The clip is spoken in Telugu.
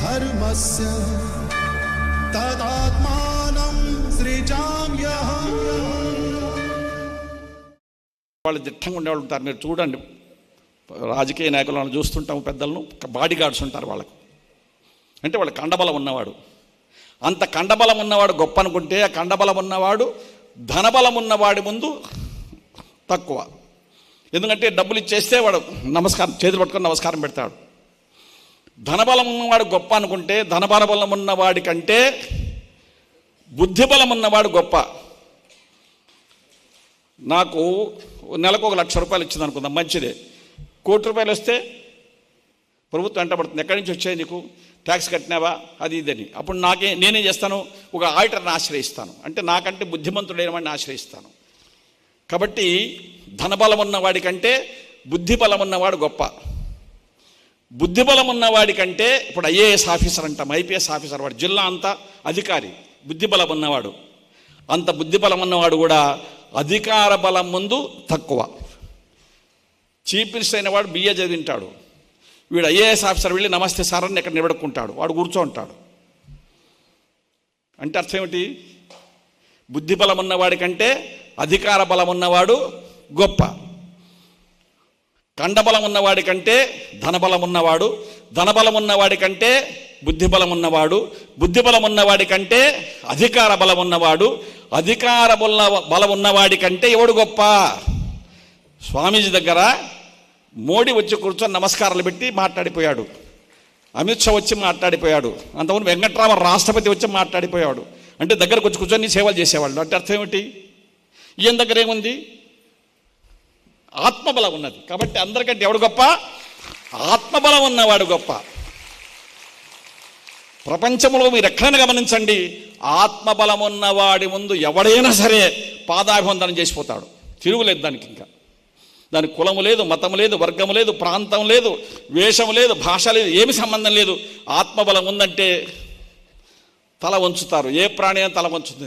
धर्मस्य तदात्मानं सृजाम्यहम् వాళ్ళు దిట్టంగా ఉండేవాళ్ళు ఉంటారు మీరు చూడండి రాజకీయ నాయకులను చూస్తుంటాం పెద్దలను బాడీ గార్డ్స్ ఉంటారు వాళ్ళకు అంటే వాళ్ళ కండబలం ఉన్నవాడు అంత కండబలం ఉన్నవాడు గొప్ప అనుకుంటే ఆ కండబలం ఉన్నవాడు ధనబలం ఉన్నవాడి ముందు తక్కువ ఎందుకంటే డబ్బులు ఇచ్చేస్తే వాడు నమస్కారం చేతులు పట్టుకొని నమస్కారం పెడతాడు ధనబలం ఉన్నవాడు గొప్ప అనుకుంటే ధనబలం ఉన్నవాడి కంటే బుద్ధిబలం ఉన్నవాడు గొప్ప. నాకు నెలకు ఒక లక్ష రూపాయలు ఇచ్చింది అనుకుందాం మంచిదే. కోటి రూపాయలు వస్తే ప్రభుత్వం వెంటబడుతుంది ఎక్కడి నుంచి వచ్చాయి నీకు? ట్యాక్స్ కట్టినావా? అది ఇదని అప్పుడు నాకే నేనేం చేస్తాను? ఒక ఆడిటర్ని ఆశ్రయిస్తాను. అంటే నాకంటే బుద్ధిమంతుడైన వాడిని ఆశ్రయిస్తాను. కాబట్టి ధనబలం ఉన్నవాడి కంటే బుద్ధిబలం ఉన్నవాడు గొప్ప. బుద్ధిబలం ఉన్నవాడి కంటే ఇప్పుడు ఐఏఎస్ ఆఫీసర్ అంటాం ఐపీఎస్ ఆఫీసర్ వాడు జిల్లా అంతా అధికారి బుద్ధిబలం ఉన్నవాడు అంత బుద్ధిబలం ఉన్నవాడు కూడా అధికార బలం ముందు తక్కువ. చీఫ్ మినిస్టర్ అయిన వాడు బిఏ చదివింటాడు. వీడు ఐఏఎస్ ఆఫీసర్ వెళ్ళి నమస్తే సార్ అని ఇక్కడ నిలబడుకుంటాడు వాడు కూర్చోంటాడు అంటే అర్థం ఏమిటి? బుద్ధి బలం ఉన్నవాడి కంటే అధికార బలం ఉన్నవాడు గొప్ప. కండబలం ఉన్నవాడి కంటే ధనబలం ఉన్నవాడు ధనబలం ఉన్నవాడి కంటే బుద్ధిబలం ఉన్నవాడు బుద్ధిబలం ఉన్నవాడి కంటే అధికార బలం ఉన్నవాడు అధికార బలం బలం ఉన్నవాడి కంటే ఎవడు గొప్ప? స్వామీజీ దగ్గర మోడీ వచ్చి కూర్చొని నమస్కారాలు పెట్టి మాట్లాడిపోయాడు. అమిత్ షా వచ్చి మాట్లాడిపోయాడు. అంతకుముందు వెంకట్రామ రాష్ట్రపతి వచ్చి మాట్లాడిపోయాడు. అంటే దగ్గరకు వచ్చి కూర్చొని సేవలు చేసేవాళ్ళు. అంటే అర్థం ఏమిటి? ఈయన దగ్గర ఏముంది? ఆత్మబలం ఉన్నది. కాబట్టి అందరికంటే ఎవడు గొప్ప? ఆత్మబలం ఉన్నవాడు గొప్ప. ప్రపంచంలో మీరు ఎక్కడైనా గమనించండి ఆత్మబలం ఉన్నవాడి ముందు ఎవడైనా సరే పాదాభివందనం చేసిపోతాడు. తిరుగులేదు దానికి ఇంకా. దానికి కులము లేదు మతము లేదు వర్గం లేదు ప్రాంతం లేదు వేషం లేదు భాష లేదు ఏమి సంబంధం లేదు. ఆత్మబలం ఉందంటే తల వంచుతారు. ఏ ప్రాణి తల వంచుతుంది.